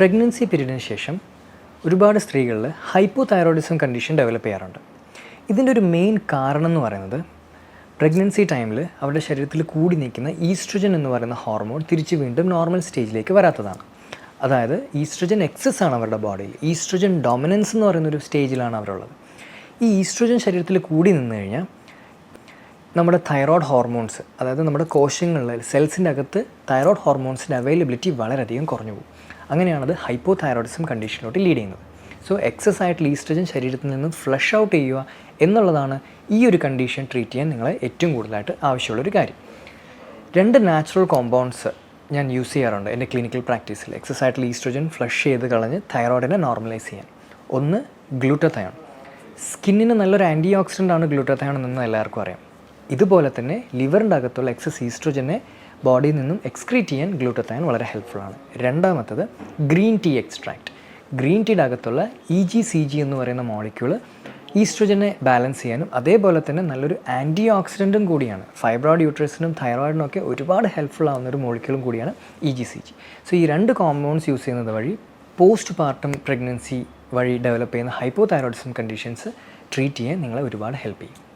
Pregnancy പീരീഡിന് ശേഷം ഒരുപാട് സ്ത്രീകളിൽ ഹൈപ്പോ തൈറോയിഡിസം കണ്ടീഷൻ ഡെവലപ്പ് ചെയ്യാറുണ്ട്. ഇതിന്റെ ഒരു മെയിൻ കാരണം എന്ന് പറയുന്നത് പ്രഗ്നൻസി ടൈമിൽ അവരുടെ ശരീരത്തിൽ കൂടി നിൽക്കുന്ന ഈസ്ട്രജൻ എന്ന് പറയുന്ന ഹോർമോൺ തിരിച്ച് വീണ്ടും നോർമൽ സ്റ്റേജിലേക്ക് വരാത്തതാണ്. അതായത് ഈസ്ട്രജൻ എക്സസ് ആണ് അവരുടെ ബോഡിയിൽ. ഈസ്ട്രജൻ ഡൊമിനൻസ് എന്ന് പറയുന്ന ഒരു സ്റ്റേജിലാണ് അവരുള്ളത്. ഈ ഈസ്ട്രജൻ ശരീരത്തിൽ കൂടി നിന്ന് കഴിഞ്ഞാൽ നമ്മുടെ തൈറോയ്ഡ് ഹോർമോൺസ് അതായത് നമ്മുടെ കോശങ്ങളിൽ സെൽസിന്റെ അകത്ത് തൈറോയ്ഡ് ഹോർമോൺസിന്റെ അവൈലബിലിറ്റി വളരെയധികം കുറഞ്ഞു പോകും. അങ്ങനെയാണത് ഹൈപ്പോ തൈറോയിഡിസം കണ്ടീഷനിലോട്ട് ലീഡ് ചെയ്യുന്നത്. സോ എക്സസ് ആയിട്ടുള്ള ഈസ്ട്രജൻ ശരീരത്തിൽ നിന്ന് ഫ്ലഷ് ഔട്ട് ചെയ്യുക എന്നുള്ളതാണ് ഈ ഒരു കണ്ടീഷൻ ട്രീറ്റ് ചെയ്യാൻ നിങ്ങളെ ഏറ്റവും കൂടുതലായിട്ട് ആവശ്യമുള്ളൊരു കാര്യം. രണ്ട് നാച്ചുറൽ കോമ്പൗണ്ട്സ് ഞാൻ യൂസ് ചെയ്യാറുണ്ട് എന്റെ ക്ലിനിക്കൽ പ്രാക്ടീസിൽ എക്സസ് ആയിട്ടുള്ള ഈസ്ട്രജൻ ഫ്ലഷ് ചെയ്ത് കളഞ്ഞ് തൈറോയിഡിനെ നോർമലൈസ് ചെയ്യാൻ. ഒന്ന് ഗ്ലൂട്ടത്തയോൺ സ്കിന്നിന് നല്ലൊരു ആന്റി ഓക്സിഡന്റ് ആണ് ഗ്ലൂട്ടത്തയോൺ എന്ന് എല്ലാവർക്കും അറിയാം. ഇതുപോലെ തന്നെ ലിവറിന്റെ അകത്തുള്ള എക്സസ് ഈസ്ട്രോജനെ ബോഡിയിൽ നിന്നും എക്സ്ക്രീറ്റ് ചെയ്യാൻ ഗ്ലൂട്ടത്തയൻ വളരെ ഹെൽപ്ഫുള്ളാണ് രണ്ടാമത്തത് ഗ്രീൻ ടീ എക്സ്ട്രാക്റ്റ് ഗ്രീൻ ടീയുടെ അകത്തുള്ള ഇ ജി സി ജി എന്ന് പറയുന്ന മോളിക്യൂൾ ഈസ്ട്രോജനെ ബാലൻസ് ചെയ്യാനും അതേപോലെ തന്നെ നല്ലൊരു ആന്റി ഓക്സിഡന്റും കൂടിയാണ്. ഫൈബ്രോയിഡ് യൂട്രസിനും തൈറോയിഡിനും ഒക്കെ ഒരുപാട് ഹെൽപ്ഫുൾ ഒരു മോളിക്യൂളും കൂടിയാണ് E G C G so ഈ രണ്ട് കോമ്പൗണ്ട്സ് യൂസ് ചെയ്യുന്നത് വഴി പോസ്റ്റ് പാർട്ടം പ്രഗ്നൻസി വഴി ഡെവലപ്പ് ചെയ്യുന്ന ഹൈപ്പോ തൈറോയിഡിസം കണ്ടീഷൻസ് ട്രീറ്റ് ചെയ്യാൻ നിങ്ങളെ ഒരുപാട് ഹെൽപ്പ് ചെയ്യും.